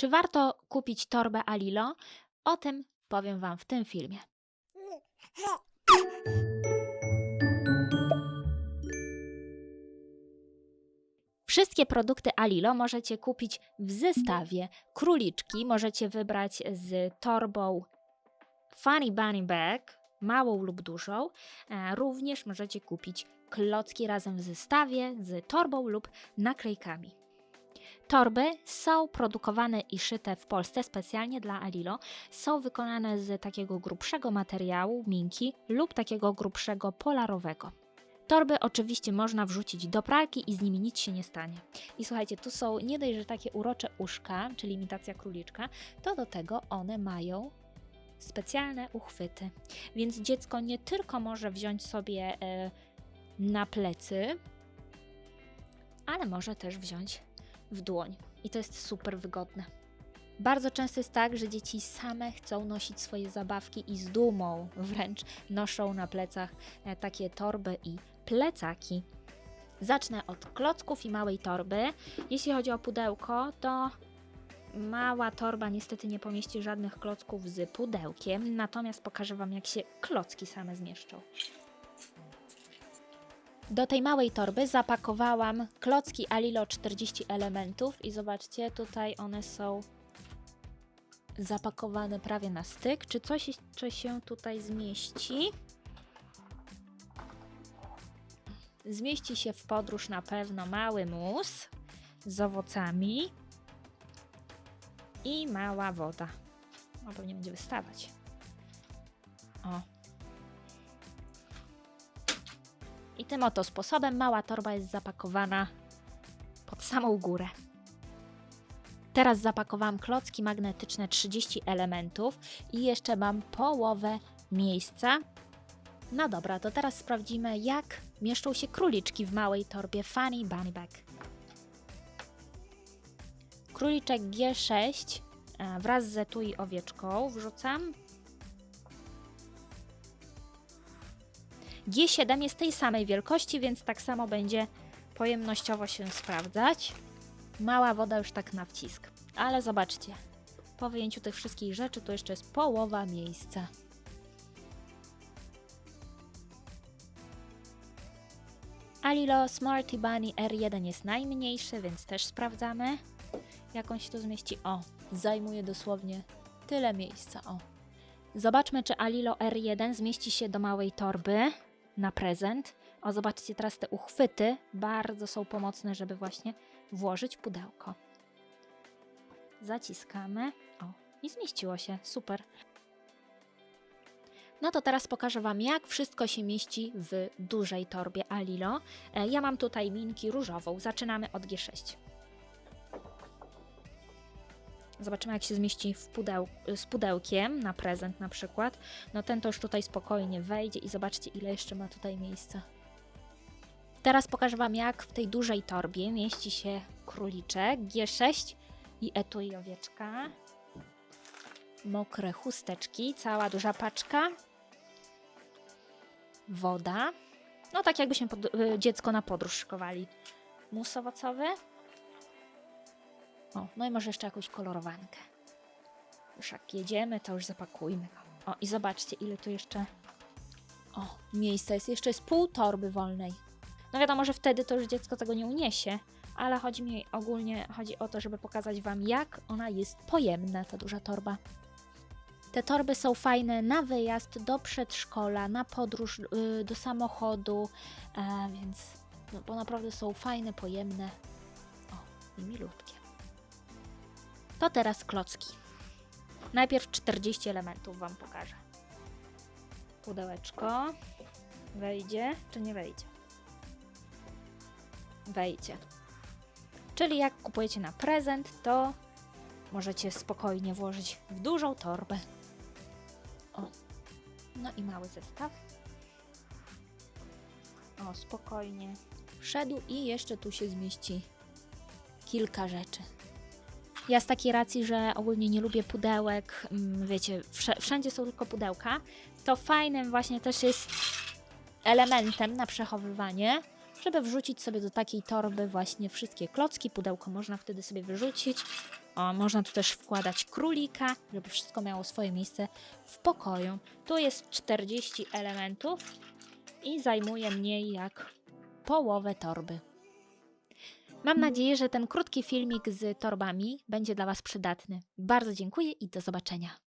Czy warto kupić torbę Alilo? O tym powiem Wam w tym filmie. Wszystkie produkty Alilo możecie kupić w zestawie. Króliczki możecie wybrać z torbą Funny Bunny Bag, małą lub dużą. E, Również możecie kupić klocki razem w zestawie z torbą lub naklejkami. Torby są produkowane i szyte w Polsce specjalnie dla Alilo. Są wykonane z takiego grubszego materiału, minki lub takiego grubszego polarowego. Torby oczywiście można wrzucić do pralki i z nimi nic się nie stanie. I słuchajcie, tu są nie dość, że takie urocze uszka, czyli imitacja króliczka, to do tego one mają specjalne uchwyty. Więc dziecko nie tylko może wziąć sobie e, na plecy, ale może też wziąć w dłoń. I to jest super wygodne. Bardzo często jest tak, że dzieci same chcą nosić swoje zabawki i z dumą wręcz noszą na plecach e, takie torby i plecaki. Zacznę od klocków i małej torby. Jeśli chodzi o pudełko, to mała torba niestety nie pomieści żadnych klocków z pudełkiem, natomiast pokażę Wam, jak się klocki same zmieszczą. Do tej małej torby zapakowałam klocki Alilo 40 elementów i zobaczcie, tutaj one są zapakowane prawie na styk. Czy coś jeszcze się tutaj zmieści? Zmieści się w podróż na pewno mały mus z owocami i mała woda. No pewnie będzie wystawać. O. I tym oto sposobem mała torba jest zapakowana pod samą górę. Teraz zapakowałam klocki magnetyczne 30 elementów i jeszcze mam połowę miejsca. No dobra, to teraz sprawdzimy, jak mieszczą się króliczki w małej torbie Funny Bunny Bag. Króliczek G6 e, wraz z etui owieczką wrzucam. G7 jest tej samej wielkości, więc tak samo będzie pojemnościowo się sprawdzać. Mała woda już tak na wcisk. Ale zobaczcie, po wyjęciu tych wszystkich rzeczy to jeszcze jest połowa miejsca. Alilo Smarty Bunny R1 jest najmniejszy, więc też sprawdzamy, jak on się tu zmieści. O, zajmuje dosłownie tyle miejsca. O. Zobaczmy, czy Alilo R1 zmieści się do małej torby na prezent. O, zobaczcie teraz te uchwyty. Bardzo są pomocne, żeby właśnie włożyć pudełko. Zaciskamy. O, i zmieściło się. Super. No to teraz pokażę Wam, jak wszystko się mieści w dużej torbie Alilo. E, Ja mam tutaj minki różową. Zaczynamy od G6. Zobaczymy, jak się zmieści w pudeł z pudełkiem na prezent na przykład. No ten to już tutaj spokojnie wejdzie i zobaczcie, ile jeszcze ma tutaj miejsca. Teraz pokażę Wam, jak w tej dużej torbie mieści się króliczek G6 i etui owieczka. Mokre chusteczki, cała duża paczka. Woda. No tak jakbyśmy y, dziecko na podróż szykowali. Mus owocowy. O, no i może jeszcze jakąś kolorowankę. Już jak jedziemy, to już zapakujmy. O, i zobaczcie, ile tu jeszcze... O, miejsca jest. Jeszcze jest pół torby wolnej. No wiadomo, że wtedy to już dziecko tego nie uniesie, ale chodzi mi ogólnie chodzi o to, żeby pokazać Wam, jak ona jest pojemna, ta duża torba. Te torby są fajne na wyjazd do przedszkola, na podróż yy, do samochodu, e, więc no, bo naprawdę są fajne, pojemne. O, i milutkie. To teraz klocki. Najpierw 40 elementów Wam pokażę. Pudełeczko. Wejdzie czy nie wejdzie? Wejdzie. Czyli jak kupujecie na prezent, to możecie spokojnie włożyć w dużą torbę. O. No i mały zestaw. O, spokojnie. Wszedł i jeszcze tu się zmieści kilka rzeczy. Ja z takiej racji, że ogólnie nie lubię pudełek, mm, wiecie, wszędzie są tylko pudełka, to fajnym właśnie też jest elementem na przechowywanie, żeby wrzucić sobie do takiej torby właśnie wszystkie klocki. Pudełko można wtedy sobie wyrzucić. O, można tu też wkładać królika, żeby wszystko miało swoje miejsce w pokoju. Tu jest 40 elementów i zajmuje mniej jak połowę torby. Mam nadzieję, że ten krótki filmik z torbami będzie dla Was przydatny. Bardzo dziękuję i do zobaczenia.